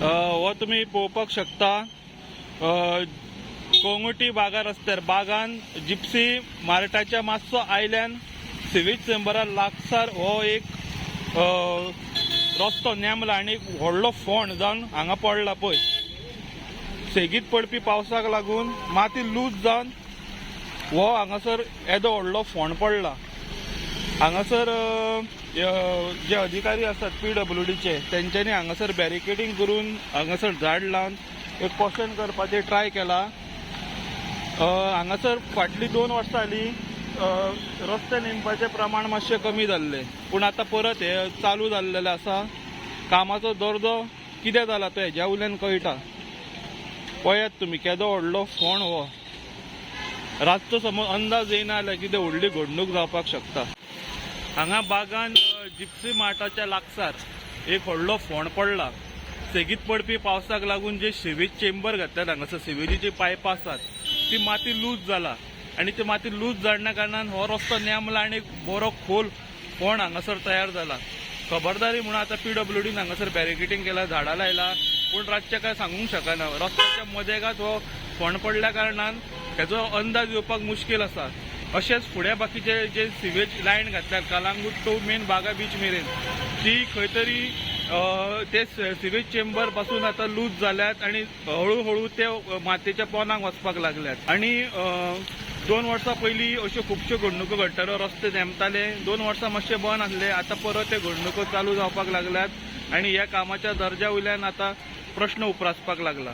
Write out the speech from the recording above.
हो तुमी पळोवपाक शकता. कोंगुटी बागा रस्त्यार बागान जिप्सी मार्टाच्या मातसो आयल्यान सिवीज चेंबरा लागसार हो एक रस्तो नेमला आनी एक व्हडलो फोंड जावन हांगा पडला पळय. सेगीत पडपी पावसाक लागून माती लूज जावन हो हांगासर येदो व्हडलो फोंड पडला. हांगासर जे अधिकारी आसात पी डब्ल्यू डीचे तेंच्यांनी हांगासर बॅरिकेडिंग करून हांगासर झाड लावन एक क्वेश्चन करपाचे ट्राय केला. हांगासर फाटली दोन वर्सां जाली रस्ते नेमपाचें प्रमाण मातशें कमी जाल्लें पूण आतां परत हे चालू जाल्लेलें आसा कामाचो दर्जो कितें जाला तो हेज्या वयल्यान कळटा पळयात तुमी केदो व्हडलो फोंड हो? रातचो समज अंदाज येयना जाल्यार कितें व्हडली घडणूक जावपाक शकता. हांगा बागान जिप्सी मार्टाच्या लागसार एक व्हडलो फोंड पडला. सेगीत पडपी पावसाक लागून जे सिवीज चेंबर घातल्यात हांगासर सिवेजीची पायपां आसात ती माती लूज जाला. आनी ती माती लूज जाडल्या कारणान हो रस्तो नेमला आनी एक बरो खोल फोंड हांगासर तयार जाला. खबरदारी म्हणून आतां पी डब्ल्यू डीन हांगासर बॅरिकेडिंग केला झाडां लायला. पूण रातचे काय सांगूंक शकना. रस्त्याच्या मदेगात हो फोंड पडल्या कारणान हेचो अंदाज येवपाक मुश्कील आसा अशेंच फुडें बाकीचे जे सिवेज लायन घातल्यात Calangute to main Baga beach मेरेन ती खंय तरी ते सिवेज चेंबरपासून आतां लूज जाल्यात आनी हळू ते मातयेच्या पोंदाक वचपाक लागल्यात. आनी दोन वर्सां पयलीं अश्यो खुबश्यो घडणुको घडटाल्यो रस्ते नेमताले दोन वर्सां मातशे बंद आसले आतां परत ते घडणुको चालू जावपाक लागल्यात आनी ह्या कामाच्या दर्ज्या वयल्यान आतां प्रश्न उप्रासपाक लागला.